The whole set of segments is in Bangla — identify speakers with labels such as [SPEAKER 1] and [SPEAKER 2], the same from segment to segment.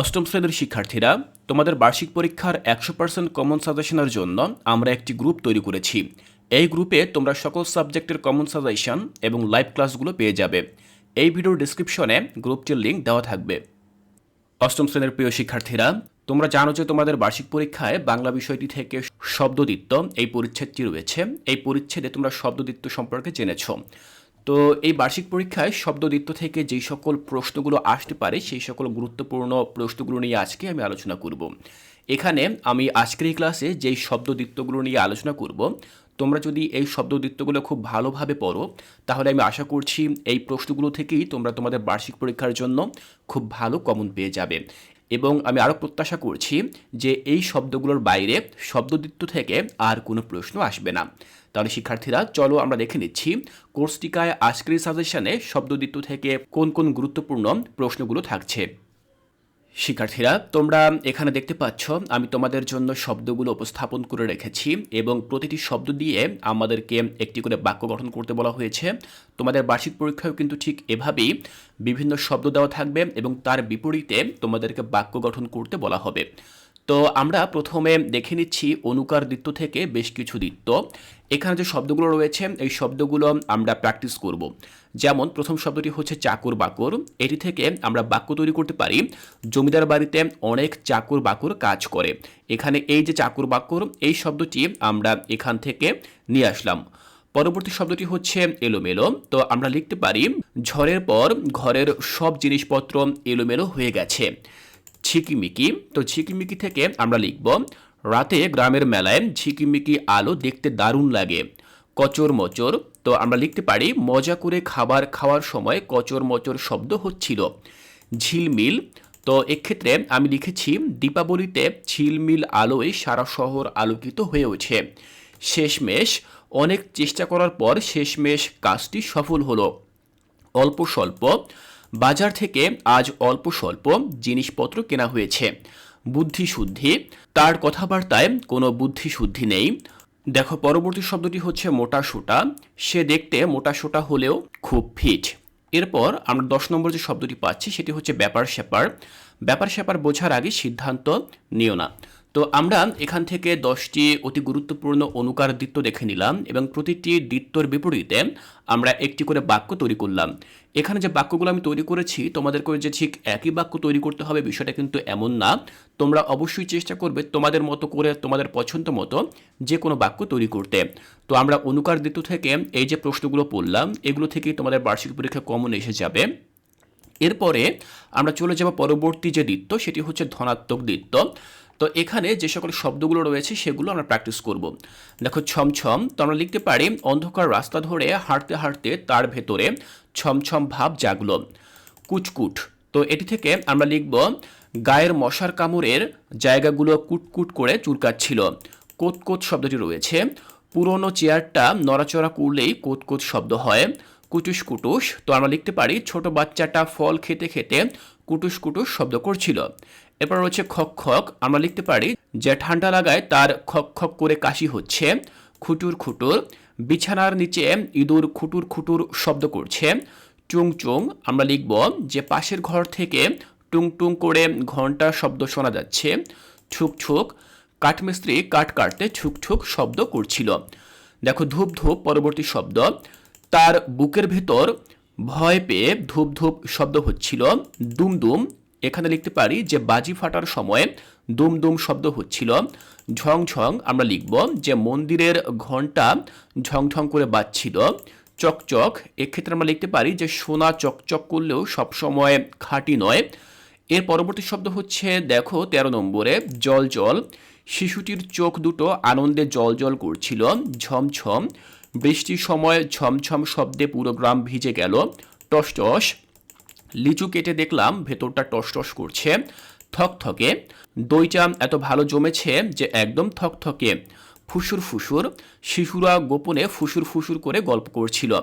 [SPEAKER 1] অষ্টম শ্রেণির শিক্ষার্থীরা, তোমাদের বার্ষিক পরীক্ষার একশো পার্সেন্ট কমন সাজেশনের জন্য আমরা একটি গ্রুপ তৈরি করেছি। এই গ্রুপে তোমরা সকল সাবজেক্টের কমন সাজেশন এবং লাইভ ক্লাসগুলো পেয়ে যাবে। এই ভিডিওর ডিসক্রিপশনে গ্রুপটির লিঙ্ক দেওয়া থাকবে। অষ্টম শ্রেণির প্রিয় শিক্ষার্থীরা, তোমরা জানো যে তোমাদের বার্ষিক পরীক্ষায় বাংলা বিষয়টি থেকে শব্দদিত্য এই পরিচ্ছেদটি রয়েছে। এই পরিচ্ছেদে তোমরা শব্দদিত্য সম্পর্কে জেনেছো। তো এই বার্ষিক পরীক্ষায় শব্দদিত্য থেকে যেই সকল প্রশ্নগুলো আসতে পারে, সেই সকল গুরুত্বপূর্ণ প্রশ্নগুলো নিয়ে আজকে আমি আলোচনা করব। এখানে আমি আজকের এই ক্লাসে যেই শব্দদিত্যগুলো নিয়ে আলোচনা করব, তোমরা যদি এই শব্দদিত্যগুলো খুব ভালোভাবে পড়ো, তাহলে আমি আশা করছি এই প্রশ্নগুলো থেকেই তোমরা তোমাদের বার্ষিক পরীক্ষার জন্য খুব ভালো কমন পেয়ে যাবে। এবং আমি আরও প্রত্যাশা করছি যে এই শব্দগুলোর বাইরে শব্দদিত্য থেকে আর কোনো প্রশ্ন আসবে না। তাহলে শিক্ষার্থীরা, চলো আমরা দেখে নিচ্ছি কোর্সটিকায় আজকের সাজেশনে শব্দদিত্য থেকে কোন কোন গুরুত্বপূর্ণ প্রশ্নগুলো থাকছে। শিক্ষার্থীরা, তোমরা এখানে দেখতে পাচ্ছ, আমি তোমাদের জন্য শব্দগুলো উপস্থাপন করে রেখেছি এবং প্রতিটি শব্দ দিয়ে আমাদেরকে একটি করে বাক্য গঠন করতে বলা হয়েছে। তোমাদের বার্ষিক পরীক্ষায়ও কিন্তু ঠিক এভাবেই বিভিন্ন শব্দ দেওয়া থাকবে এবং তার বিপরীতে তোমাদেরকে বাক্য গঠন করতে বলা হবে। তো আমরা প্রথমে দেখে নিচ্ছি অনুকার দিত্য থেকে বেশ কিছু দিত্য এখানে যে শব্দগুলো রয়েছে, এই শব্দগুলো আমরা প্র্যাকটিস করব। যেমন প্রথম শব্দটি হচ্ছে চাকর বাকর। এটি থেকে আমরা বাক্য তৈরি করতে পারি, জমিদার বাড়িতে অনেক চাকর বাকর কাজ করে। এখানে এই যে চাকর বাকর, এই শব্দটি আমরা এখান থেকে নিয়ে আসলাম। পরবর্তী শব্দটি হচ্ছে এলোমেলো। তো আমরা লিখতে পারি, ঝড়ের পর ঘরের সব জিনিসপত্র এলোমেলো হয়ে গেছে। ঝিকিমিকি। তো ঝিকিমিকি থেকে আমরা লিখব, রাতে গ্রামের মেলায় ঝিকিমিকি আলো দেখতে দারুণ লাগে। কচর মচর। তো আমরা লিখতে পারি, মজা করে খাবার খাওয়ার সময় কচর মচর শব্দ হচ্ছিল। ঝিলমিল। তো এক্ষেত্রে আমি লিখেছি, দীপাবলিতে ঝিলমিল আলোয় সারা শহর আলোকিত হয়ে ওঠে। শেষমেশ, অনেক চেষ্টা করার পর শেষমেশ কাজটি সফল হলো। অল্প স্বল্প বাজার থেকে আজ অল্প স্বল্প জিনিসপত্র কেনা হয়েছে। বুদ্ধিশুদ্ধি, তার কথাবার্তায় কোনো বুদ্ধিশুদ্ধি নেই। দেখো, পরবর্তী শব্দটি হচ্ছে মোটা সোটা। সে দেখতে মোটা সোটা হলেও খুব ফিট। এরপর আমরা দশ নম্বর যে শব্দটি পাচ্ছি, সেটি হচ্ছে ব্যাপার স্যাপার ব্যাপার স্যাপার বোঝার আগে সিদ্ধান্ত নিও না। তো আমরা এখান থেকে দশটি অতি গুরুত্বপূর্ণ অনুকার দিত্য দেখে নিলাম এবং প্রতিটি দিত্যর বিপরীতে আমরা একটি করে বাক্য তৈরি করলাম। এখানে যে বাক্যগুলো আমি তৈরি করেছি তোমাদেরকে যে ঠিক একই বাক্য তৈরি করতে হবে বিষয়টা কিন্তু এমন না। তোমরা অবশ্যই চেষ্টা করবে তোমাদের মতো করে, তোমাদের পছন্দ মতো যে কোনো বাক্য তৈরি করতে। তো আমরা অনুকার দিত্য থেকে এই যে প্রশ্নগুলো পড়লাম, এগুলো থেকেই তোমাদের বার্ষিক পরীক্ষা কমন এসে যাবে। এরপরে আমরা চলে যাব পরবর্তী যে দিত্য সেটি হচ্ছে ধনাত্মক দিত্য তো এখানে যে সকল শব্দগুলো রয়েছে সেগুলো আমরা প্র্যাকটিস করব। দেখো ছমছম তো আমরা লিখতে পারি, অন্ধকার রাস্তা ধরে হাঁটতে হাঁটতে তার ভেতরে ছমছম ভাব জাগলো। কুচকুট তো এটি থেকে আমরা লিখব, গায়ের মশার কামড়ের জায়গাগুলো কুটকুট করে চুরকাচ্ছিল কোতকোত শব্দটি রয়েছে। পুরনো চেয়ারটা নড়াচড়া করলেই কোতকোত শব্দ হয়। কুটুস কুটুস, তো আমরা লিখতে পারি, ছোট বাচ্চাটা ফল খেতে খেতে কুটুস কুটুস শব্দ করছিল। এরপর রয়েছে খক খক, আমরা লিখতে পারি, যে ঠান্ডা লাগায় তার খক খক করে কাশি হচ্ছে, খুটুর খুটুর, বিছানার নিচে ইঁদুর খুটুর খুটুর শব্দ করছে, চুং চুং, আমরা লিখব, যে পাশের ঘর থেকে টুং টুং করে ঘণ্টার শব্দ শোনা যাচ্ছে, ছুক ছুক, কাঠমিস্ত্রি কাঠ কাটতে ছুক ছুক শব্দ করছিল। দেখো ধূপ ধূপ পরবর্তী শব্দ, তার বুকের ভেতর ভয় পেয়ে ধূপ ধূপ শব্দ হচ্ছিল, দুম দুম। এখানে লিখতে পারি যে বাজি ফাটার সময় দুম দুম শব্দ হচ্ছিল। ঝং ঝং আমরা লিখব যে মন্দিরের ঘণ্টা ঝং ঝং করে বাজছিল। চকচক এক্ষেত্রে আমরা লিখতে পারি যে সোনা চকচক করলেও সবসময় খাঁটি নয়। এর পরবর্তী শব্দ হচ্ছে, দেখো তেরো নম্বরে, জল জল। শিশুটির চোখ দুটো আনন্দে জল জল করছিল, ঝমঝম। বৃষ্টির সময় ঝমঝম শব্দে পুরো গ্রাম ভিজে গেল। টস টস। লিচু কেটে দেখলাম, ভেতরটা টসটস করছে। থকথকে দইটা এত ভালো জমেছে যে একদম থকথকে ফুসুর ফুসুর। শিশুরা গোপনে ফুসুর ফুসুর করে গল্প করছিল।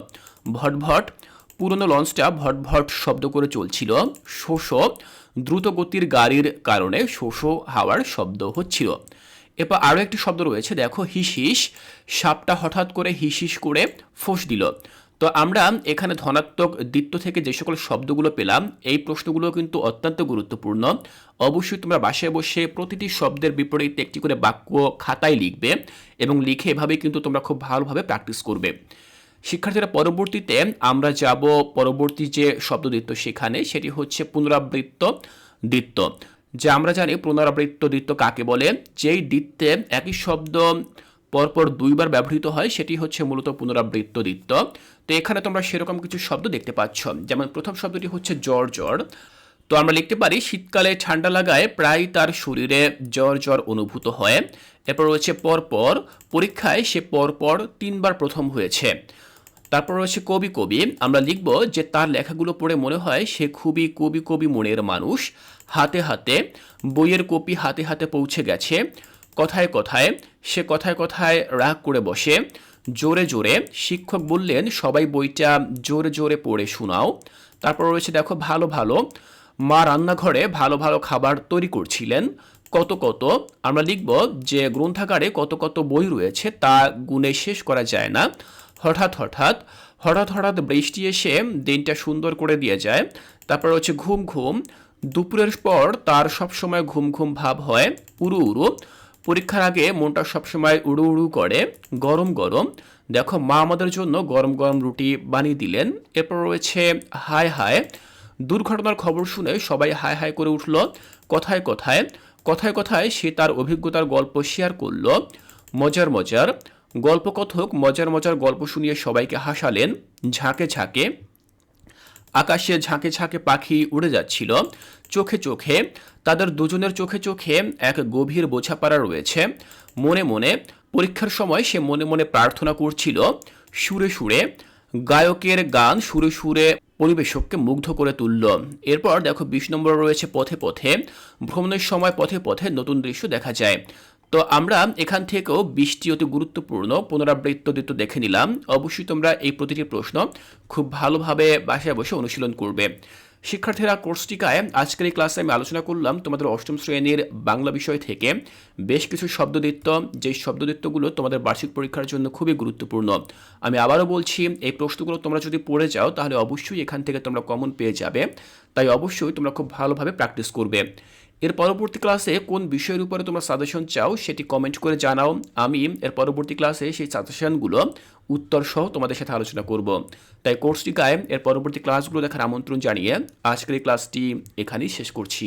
[SPEAKER 1] ভটভট পুরনো লঞ্চটা ভটভট শব্দ করে চলছিল। শোষ দ্রুত গতির গাড়ির কারণে শোষ হাওয়ার শব্দ হচ্ছিল। এরপর আরও একটি শব্দ রয়েছে, দেখো, হিস হিস। সাপটা হঠাৎ করে হিস হিস করে ফোঁস দিল। তো তো আমরা এখানে ধনাত্মক দ্বিত্ব থেকে যে সকল শব্দগুলো পেলাম, এই প্রশ্নগুলো কিন্তু অত্যন্ত গুরুত্বপূর্ণ। অবশ্যই তোমরা বাসায় বসে প্রতিটি শব্দের বিপরীতে একটি করে বাক্য খাতায় লিখবে এবং লিখে এভাবে কিন্তু তোমরা খুব ভালোভাবে প্র্যাকটিস করবে। শিক্ষার্থীরা পরবর্তীতে আমরা যাব পরবর্তী যে শব্দদ্বিত্ব সেখানে, সেটি হচ্ছে পুনরাবৃত্ত দ্বিত্ব যে আমরা জানি পুনরাবৃত্ত দ্বিত্ব কাকে বলে, যেই দ্বিত্বে একই শব্দ পরপর দুইবার ব্যবহৃত হয়, সেটি হচ্ছে মূলত পুনরাবৃত্ত দ্বিত্ব তো এখানে তোমরা সেরকম কিছু শব্দ দেখতে পাচ্ছ। যেমন প্রথম শব্দটি হচ্ছে জ্বর জ্বর। তো আমরা লিখতে পারি, শীতকালে ঠান্ডা লাগায় প্রায় তার শরীরে জ্বর জ্বর অনুভূত হয়। এরপর রয়েছে পরপর। পরীক্ষায় সে পরপর তিনবার প্রথম হয়েছে। তারপর রয়েছে কবি কবি। আমরা লিখব যে তার লেখাগুলো পড়ে মনে হয় সে খুবই কবি কবি মনের মানুষ। হাতে হাতে, বইয়ের কপি হাতে হাতে পৌঁছে গেছে। কথায় কথায়, সে কথায় কথায় রাগ করে বসে। জোরে জোরে শিক্ষক বললেন, সবাই বইটা জোরে জোরে পড়ে শোনাও। তারপর রয়েছে দেখো, ভালো ভালো। মা রান্নাঘরে ভালো ভালো খাবার তৈরি করছিলেন। কত কত, আমরা লিখব যে গ্রন্থাগারে কত কত বই রয়েছে, তা গুণে শেষ করা যায় না। হঠাৎ হঠাৎ হঠাৎ হঠাৎ বৃষ্টি এসে দিনটা সুন্দর করে দিয়ে যায়। তারপর হচ্ছে ঘুম ঘুম। দুপুরের পর তার সবসময় ঘুম ঘুম ভাব হয়, উড়ু উড়ু। পরীক্ষার আগে মনটা সবসময় উড়ু উড়ু করে, গরম গরম। দেখো, মা আমাদের জন্য গরম গরম রুটি বানিয়ে দিলেন। এরপর রয়েছে হায় হায়। দুর্ঘটনার খবর শুনে সবাই হায় হায় করে উঠল। কথায় কথায় কথায় কথায় সে তার অভিজ্ঞতার গল্প শেয়ার করল। মজার মজার। গল্পকথক মজার মজার গল্প শুনিয়ে সবাইকে হাসালেন। ঝাঁকে ঝাঁকে আকাশে ঝাঁকে ঝাঁকে পাখি উড়ে যাচ্ছিল। চোখে চোখে তাদের দুজনের চোখে চোখে এক গভীর বোঝাপড়া রয়েছে। মনে মনে পরীক্ষার সময় সে মনে মনে প্রার্থনা করছিল, সুরে সুরে গায়কের গান সুরে সুরে পরিবেশককে মুগ্ধ করে তুলল। এরপর দেখো বিশ নম্বর রয়েছে পথে পথে। ভ্রমণের সময় পথে পথে নতুন দৃশ্য দেখা যায়। তো আমরা এখান থেকেও বৃষ্টি অতি গুরুত্বপূর্ণ পুনরাবৃত্ত দিত দেখে নিলাম। অবশ্যই তোমরা এই প্রতিটি প্রশ্ন খুব ভালোভাবে বাসায় বসে অনুশীলন করবে। শিক্ষার্থীরা কোর্সটিকায় আজকের এই ক্লাসে আমি আলোচনা করলাম তোমাদের অষ্টম শ্রেণির বাংলা বিষয় থেকে। বেশ কিছু শব্দদিত্য যে শব্দদিত্তগুলো তোমাদের বার্ষিক পরীক্ষার জন্য খুবই গুরুত্বপূর্ণ। আমি আবারও বলছি, এই প্রশ্নগুলো তোমরা যদি পড়ে যাও, তাহলে অবশ্যই এখান থেকে তোমরা কমন পেয়ে যাবে। তাই অবশ্যই তোমরা খুব ভালোভাবে প্র্যাকটিস করবে। এর পরবর্তী ক্লাসে কোন বিষয়ের উপরে তোমরা সাজেশন চাও সেটি কমেন্ট করে জানাও। আমি এর পরবর্তী ক্লাসে সেই সাজেশনগুলো উত্তর সহ তোমাদের সাথে আলোচনা করব। তাই কোর্সটি গায়ে এর পরবর্তী ক্লাসগুলো দেখার আমন্ত্রণ জানিয়ে আজকের এই ক্লাসটি এখানেই শেষ করছি।